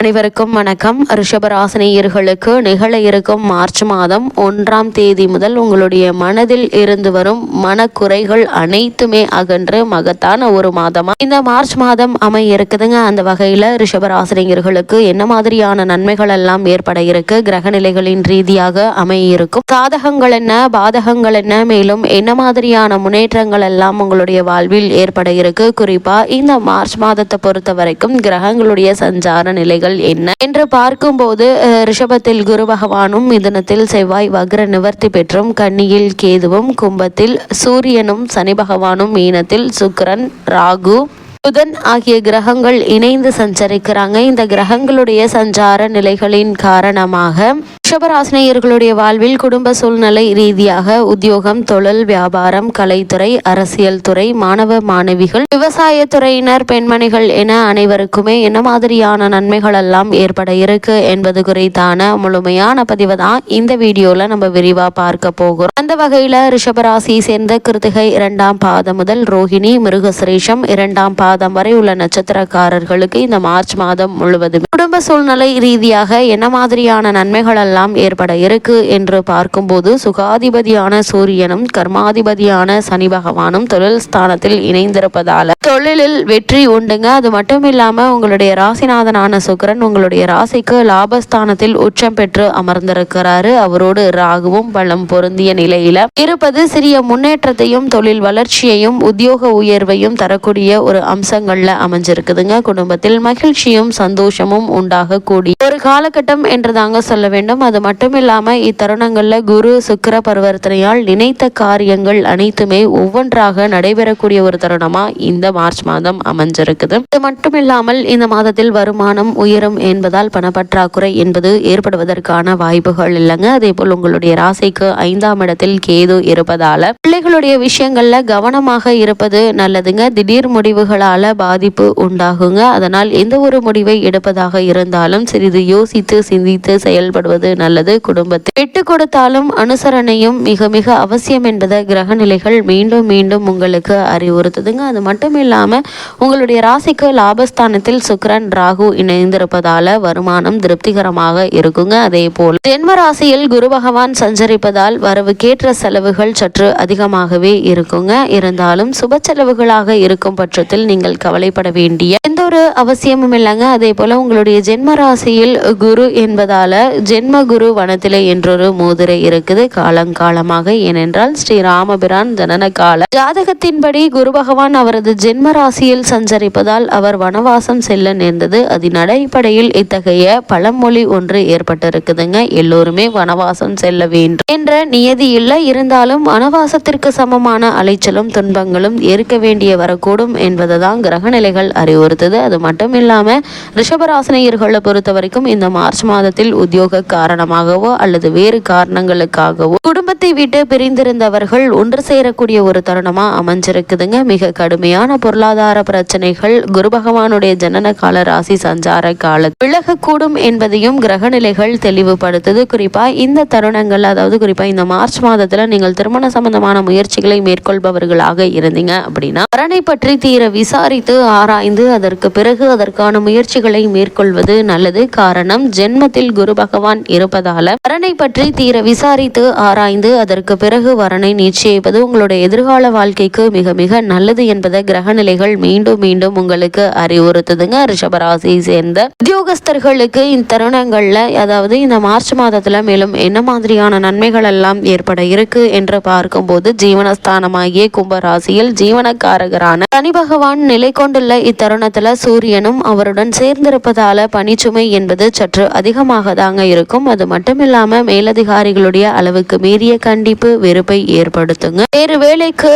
அனைவருக்கும் வணக்கம். ரிஷபராசினியர்களுக்கு நிகழ இருக்கும் மார்ச் மாதம் ஒன்றாம் தேதி முதல் உங்களுடைய மனதில் இருந்து வரும் மனக்குறைகள் அனைத்துமே அகன்று மகத்தான ஒரு மாதமா? இந்த மார்ச் மாதம் அமைய இருக்குதுங்க அந்த வகையில ரிஷபராசினியர்களுக்கு என்ன மாதிரியான நன்மைகள் எல்லாம் ஏற்பட இருக்கு? கிரக நிலைகளின் ரீதியாக அமைய இருக்கும் சாதகங்கள் என்ன? பாதகங்கள் என்ன? மேலும் என்ன மாதிரியான முன்னேற்றங்கள் எல்லாம் உங்களுடைய வாழ்வில் ஏற்பட இருக்கு? குறிப்பா இந்த மார்ச் மாதத்தை பொறுத்த வரைக்கும் கிரகங்களுடைய சஞ்சார நிலைகள் என்ன? என்று பார்க்கும்போது ரிஷபத்தில் குரு பகவானும் மிதனத்தில் செவ்வாய் வக்ர நிவர்த்தி பெற்றும் கன்னியில் கேதுவும் கும்பத்தில் சூரியனும் சனி பகவானும் மீனத்தில் சுக்கிரன் ராகு புதன் ஆகிய கிரகங்கள் இணைந்து சஞ்சரிக்கிறாங்க. இந்த கிரகங்களுடைய சஞ்சார நிலைகளின் காரணமாக ரிஷபராசினியர்களுடைய வாழ்வில் குடும்ப சூழ்நிலை ரீதியாக உத்தியோகம் தொழில் வியாபாரம் கலைத்துறை அரசியல் துறை மாணவ மாணவிகள் விவசாயத்துறையினர் பெண்மணிகள் என அனைவருக்குமே என்ன மாதிரியான நன்மைகள் எல்லாம் ஏற்பட இருக்கு என்பது குறித்தான முழுமையான பதிவு தான் இந்த வீடியோல நம்ம விரிவா பார்க்க போகிறோம். அந்த வகையில ரிஷபராசியை சேர்ந்த கிருத்திகை இரண்டாம் பாதம் முதல் ரோஹிணி மிருகசிரேஷம் இரண்டாம் பாதம் மாதம் வரை உள்ள நட்சத்திரக்காரர்களுக்கு இந்த மார்ச் மாதம் முழுவதும் குடும்ப சூழ்நிலை ரீதியாக என்ன மாதிரியான நன்மைகள் எல்லாம் ஏற்பட இருக்கு என்று பார்க்கும்போது சுகாதிபதியான சூரியனும் கர்மாதிபதியான சனி பகவானும் தொழில் ஸ்தானத்தில் இணைந்திருப்பதால தொழிலில் வெற்றி உண்டுங்க. அது மட்டும் இல்லாம உங்களுடைய ராசிநாதனான சுக்கரன் உங்களுடைய ராசிக்கு லாபஸ்தானத்தில் உச்சம் பெற்று அமர்ந்திருக்கிறாரு. அவரோடு ராகுவும் பலம் பொருந்திய நிலையில இருப்பது சிறிய முன்னேற்றத்தையும் தொழில் வளர்ச்சியையும் உத்தியோக உயர்வையும் தரக்கூடிய ஒரு அம்சங்கள்ல அமைஞ்சிருக்குதுங்க. குடும்பத்தில் மகிழ்ச்சியும் சந்தோஷமும் உண்டாகக்கூடிய ஒரு காலகட்டம் என்று தாங்க சொல்ல வேண்டும். அது மட்டும் இல்லாம இத்தருணங்கள்ல குரு சுக்கிர பரிவர்த்தனையால் நினைத்த காரியங்கள் அனைத்துமே ஒவ்வொன்றாக நடைபெறக்கூடிய ஒரு தருணமா இந்த மார்ச் மாதம் அமைஞ்சிருக்குது. இது மட்டும் இல்லாமல் இந்த மாதத்தில் வருமானம் உயரும் என்பதால் பணப்பற்றாக்குறை என்பது ஏற்படுவதற்கான வாய்ப்புகள் இல்லைங்க. அதே போல் உங்களுடைய ராசிக்கு ஐந்தாம் இடத்தில் கேது இருப்பதால பிள்ளைகளுடைய விஷயங்கள்ல கவனமாக இருப்பது நல்லதுங்க. திடீர் முடிவுகளால பாதிப்பு உண்டாகுங்க. அதனால் எந்த ஒரு முடிவை எடுப்பதாக இருந்தாலும் சிறிது யோசித்து சிந்தித்து செயல்படுவது நல்லது. குடும்பத்தில் விட்டு கொடுத்தாலும் அனுசரணையும் மிக மிக அவசியம் என்பதை கிரக நிலைகள் மீண்டும் மீண்டும் உங்களுக்கு அறிவுறுத்துதுங்க. அது மட்டும் இல்லாம உங்களுடைய ராசிக்கு லாபஸ்தானத்தில் சுக்ரன் ராகு இணைந்திருப்பதால வருமானம் திருப்திகரமாக இருக்குங்க. அதே போல் ஜென்ம ராசியில் குரு பகவான் சஞ்சரிப்பதால் வரவுக்கேற்ற செலவுகள் சற்று அதிகமாகவே இருக்குங்க. இருந்தாலும் சுப செலவுகளாக இருக்கும் பட்சத்தில் நீங்கள் நீங்கள் கவலைப்பட வேண்டிய எந்த ஒரு அவசியமும் இல்லைங்க. அதே போல உங்களுடைய ஜென்ம ராசியில் குரு என்பதால ஜென்ம குரு வனத்திலே என்றொரு மோதிரை இருக்குது. காலங்காலமாக ஏனென்றால் ஸ்ரீ ராமபிரான் ஜனன கால ஜாதகத்தின்படி குரு பகவான் அவரது ஜென்ம ராசியில் சஞ்சரிப்பதால் அவர் வனவாசம் செல்ல நேர்ந்தது. அதன் அடிப்படையில் இத்தகைய பழமொழி ஒன்று ஏற்பட்டிருக்குதுங்க. எல்லோருமே வனவாசம் செல்ல வேண்டும் என்ற நியதி இல்லை. இருந்தாலும் வனவாசத்திற்கு சமமான அலைச்சலும் துன்பங்களும் ஏற்க வேண்டிய வரக்கூடும் என்பதுதான் தான் கிரகநிலைகள் அறிவுறுத்துது. அது மட்டும் இல்லாமல் ரிஷபராசினியர்களை பொறுத்த வரைக்கும் இந்த மார்ச் மாதத்தில் உத்தியோக காரணமாகவோ அல்லது வேறு காரணங்களுக்காகவோ குடும்பத்தை விட்டு பிரிந்திருந்தவர்கள் ஒன்று சேரக்கூடிய ஒரு தருணமா அமைஞ்சிருக்குதுங்க. மிக கடுமையான பொருளாதார பிரச்சனைகள் குரு பகவானுடைய ஜனன கால ராசி சஞ்சார கால விலகக்கூடும் என்பதையும் கிரகநிலைகள் தெளிவுபடுத்துது. குறிப்பா இந்த தருணங்கள் அதாவது குறிப்பா இந்த மார்ச் மாதத்துல நீங்கள் திருமண சம்பந்தமான முயற்சிகளை மேற்கொள்பவர்களாக இருந்தீங்க அப்படின்னா வரனை பற்றி தீர விசா விசாரித்து ஆராய்ந்து அதற்கு பிறகு அதற்கான முயற்சிகளை மேற்கொள்வது நல்லது. காரணம் ஜென்மத்தில் குரு பகவான் இருப்பதால. வரனை பற்றி தீர விசாரித்து ஆராய்ந்து அதற்கு பிறகு வரனை நிச்சயிப்பது உங்களுடைய எதிர்கால வாழ்க்கைக்கு மிக மிக நல்லது என்பதை கிரகநிலைகள் மீண்டும் மீண்டும் உங்களுக்கு அறிவுறுத்துதுங்க. ரிஷபராசியை சேர்ந்த உத்தியோகஸ்தர்களுக்கு இத்தருணங்கள்ல அதாவது இந்த மார்ச் மாதத்துல மேலும் என்ன மாதிரியான நன்மைகள் எல்லாம் ஏற்பட இருக்கு என்று பார்க்கும்போது ஜீவனஸ்தானமாகிய கும்பராசியில் ஜீவனக்காரகரான சனி பகவான் நிலை கொண்டுள்ள இத்தருணத்தில் சூரியனும் அவருடன் சேர்ந்திருப்பதால பணிச்சுமை என்பது சற்று அதிகமாக தாங்க இருக்கும். அது மட்டும் இல்லாமல் மேலதிகாரிகளுடைய அளவுக்கு மீறிய கண்டிப்பு வெறுப்பை ஏற்படுத்துங்க. வேறு வேலைக்கு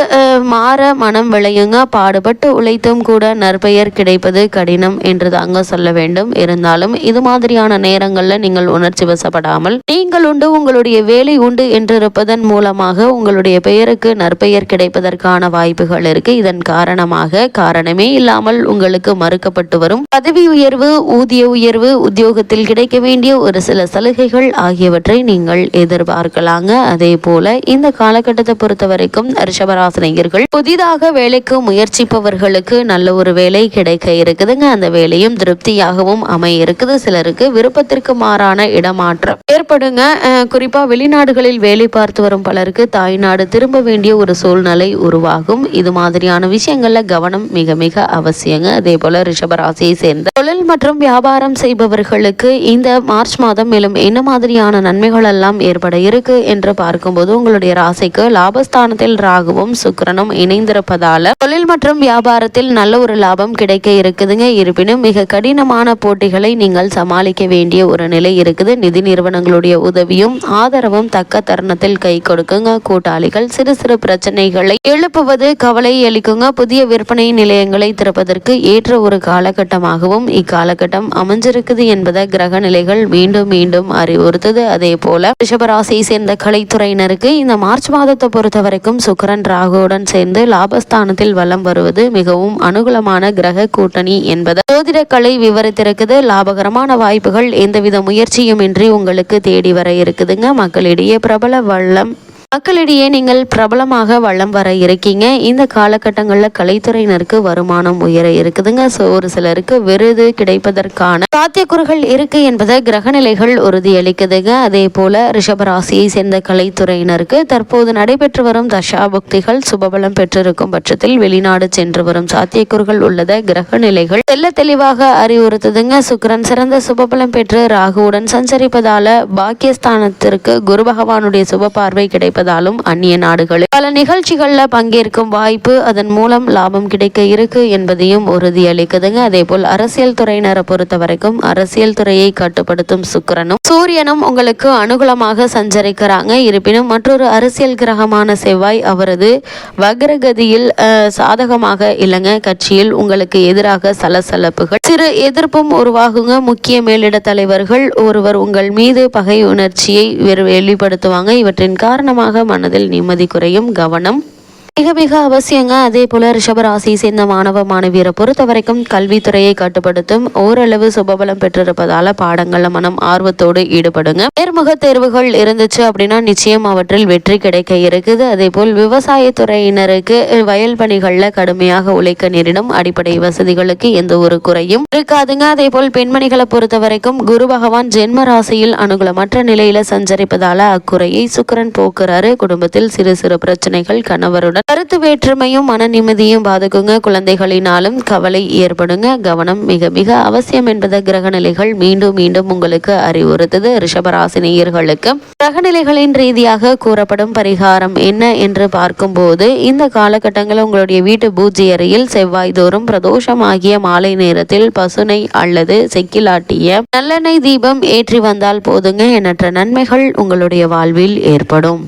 மாற மனம் விளையுங்க. பாடுபட்டு உழைத்தும் கூட நற்பெயர் கிடைப்பது கடினம் என்று தாங்க சொல்ல வேண்டும். இருந்தாலும் இது மாதிரியான நேரங்களில் நீங்கள் உணர்ச்சி வசப்படாமல் நீங்கள் உண்டு உங்களுடைய வேலை உண்டு என்றிருப்பதன் மூலமாக உங்களுடைய பெயருக்கு நற்பெயர் கிடைப்பதற்கான வாய்ப்புகள் இருக்கு. இதன் காரணமாக காரணம் காரணமே இல்லாமல் உங்களுக்கு மறுக்கப்பட்டு வரும். பதவி உயர்வு ஊதிய உயர்வு உத்தியோகத்தில் கிடைக்க வேண்டிய ஒரு சில சலுகைகள் ஆகியவற்றை நீங்கள் எதிர்பார்க்கலாங்க. அதே போல இந்த காலகட்டத்தை பொறுத்த வரைக்கும் ரிஷபராசினியர்கள் புதிதாக வேலைக்கு முயற்சிப்பவர்களுக்கு நல்ல ஒரு வேலை கிடைக்க இருக்குதுங்க. அந்த வேலையும் திருப்தியாகவும் அமைய இருக்குது. சிலருக்கு விருப்பத்திற்கு மாறான இடமாற்றம் ஏற்படுங்க. அஹ், குறிப்பா வெளிநாடுகளில் வேலை பார்த்து வரும் பலருக்கு தாய்நாடு திரும்ப வேண்டிய ஒரு சூழ்நிலை உருவாகும். இது மாதிரியான விஷயங்கள்ல கவனம் மிக மிக அவசியங்க. அதே போல ரிஷபராசியை சேர்ந்த தொழில் மற்றும் வியாபாரம் செய்பவர்களுக்கு இந்த மார்ச் மாதம் மேலும் என்ன மாதிரியான நன்மைகள் எல்லாம் ஏற்பட இருக்கு என்று பார்க்கும்போது உங்களுடைய ராசிக்கு லாபஸ்தானத்தில் ராகுவும் சுக்கிரனும் இணைந்திருப்பதால தொழில் மற்றும் வியாபாரத்தில் நல்ல ஒரு லாபம் கிடைக்க இருக்குதுங்க. இருப்பினும் மிக கடினமான போட்டிகளை நீங்கள் சமாளிக்க வேண்டிய ஒரு நிலை இருக்குது. நிதி நிறுவனங்களுடைய உதவியும் ஆதரவும் தக்க தருணத்தில் கை கொடுக்குங்க. கூட்டாளிகள் சிறு சிறு பிரச்சனைகளை எழுப்புவது கவலை அளிக்குங்க. புதிய விற்பனை நிலை நிலையங்களை திறப்பதற்கு ஏற்ற ஒரு காலகட்டமாகவும் இக்காலகட்டம் அமைஞ்சிருக்குது என்பதை கிரக நிலைகள் மீண்டும் மீண்டும் அறிவுறுத்துது. அதே போல ரிஷபராசியை சேர்ந்த கலைத்துறையினருக்கு இந்த மார்ச் மாதத்தை பொறுத்த வரைக்கும் சுக்கரன் ராகுவுடன் சேர்ந்து லாபஸ்தானத்தில் வலம் வருவது மிகவும் அனுகூலமான கிரக கூட்டணி என்பதை ஜோதிட கலை விவரித்திருக்குது. லாபகரமான வாய்ப்புகள் எந்தவித முயற்சியுமின்றி உங்களுக்கு தேடி வர இருக்குதுங்க. மக்களிடையே பிரபல வள்ளம் மக்களிடையே நீங்கள் பிரபலமாக வளம் வர இருக்கீங்க. இந்த காலகட்டங்களில் கலைத்துறையினருக்கு வருமானம் உயர இருக்குதுங்க. ஸோ ஒரு சிலருக்கு விருது கிடைப்பதற்கான சாத்தியக்கூறுகள் இருக்கு என்பதை கிரகநிலைகள் உறுதியளிக்குதுங்க. அதே போல ரிஷபராசியை சேர்ந்த கலைத்துறையினருக்கு தற்போது நடைபெற்று வரும் தசாபுக்திகள் சுபபலம் பெற்றிருக்கும் பட்சத்தில் வெளிநாடு சென்று வரும் சாத்தியக்கூறுகள் உள்ளத கிரகநிலைகள் தெல்ல தெளிவாக அறிவுறுத்துதுங்க. சுக்கரன் சிறந்த சுபபலம் பெற்று ராகுவுடன் சஞ்சரிப்பதால பாக்கியஸ்தானத்திற்கு குரு பகவானுடைய சுப பார்வை இருப்பதாலும் அந்நிய நாடுகளில் பல நிகழ்ச்சிகளில் பங்கேற்கும் வாய்ப்பு அதன் மூலம் லாபம் கிடைக்க இருக்கு என்பதையும் உறுதியளிக்குதுங்க. அதே போல் அரசியல் துறையினரை பொறுத்த வரைக்கும் அரசியல் துறையை கட்டுப்படுத்தும் சுக்கிரனும் சூரியனும் உங்களுக்கு அனுகூலமாக சஞ்சரிக்கிறாங்க. இருப்பினும் மற்றொரு அரசியல் கிரகமான செவ்வாய் அவரது வக்ரகதியில் சாதகமாக இல்லைங்க. கட்சியில் உங்களுக்கு எதிராக சலசலப்புகள் சிறு எதிர்ப்பும் உருவாகுங்க. முக்கிய மேலிட தலைவர்கள் ஒருவர் உங்கள் மீது பகை உணர்ச்சியை வெளிப்படுத்துவாங்க. இவற்றின் காரணமாக மனதில் நிம்மதி குறையும் கவனம் மிக மிக அவசியங்க. அதே போல ரிஷபராசியை சேர்ந்த மாணவ மாணவியரை பொறுத்த வரைக்கும் கல்வித்துறையை கட்டுப்படுத்தும் ஓரளவு சுபபலம் பெற்றிருப்பதால பாடங்கள்ல மனம் ஆர்வத்தோடு ஈடுபடுங்க. நேர்முக தேர்வுகள் இருந்துச்சு அப்படின்னா நிச்சயம் அவற்றில் வெற்றி கிடைக்க இருக்குது. அதே போல் விவசாயத்துறையினருக்கு வயல் பணிகள்ல கடுமையாக உழைக்க நேரிடும். அடிப்படை வசதிகளுக்கு எந்த ஒரு குறையும் இருக்காதுங்க. அதே போல் பெண்மணிகளை பொறுத்த வரைக்கும் குரு பகவான் ஜென்ம ராசியில் அனுகூலமற்ற நிலையில சஞ்சரிப்பதால அக்குறையை சுக்கிரன் போக்குறாரு. குடும்பத்தில் சிறு சிறு பிரச்சனைகள் கணவருடன் கருத்து வேற்றுமையும் மன நிம்மதியும் பாதிக்குங்க. குழந்தைகளினாலும் கவலை ஏற்படுங்க. கவனம் மிக மிக அவசியம் என்பதை கிரகநிலைகள் மீண்டும் மீண்டும் உங்களுக்கு அறிவுறுத்துது. ரிஷபராசினியர்களுக்கு கிரகநிலைகளின் ரீதியாக கூறப்படும் பரிகாரம் என்ன என்று பார்க்கும்போது இந்த காலகட்டங்களில் உங்களுடைய வீட்டு பூஜை அறையில் செவ்வாய் தோறும் பிரதோஷம் ஆகிய மாலை நேரத்தில் பசுனை அல்லது செக்கிலாட்டிய நல்லெண்ணெய் தீபம் ஏற்றி வந்தால் போதுங்க. எண்ணற்ற நன்மைகள் உங்களுடைய வாழ்வில் ஏற்படும்.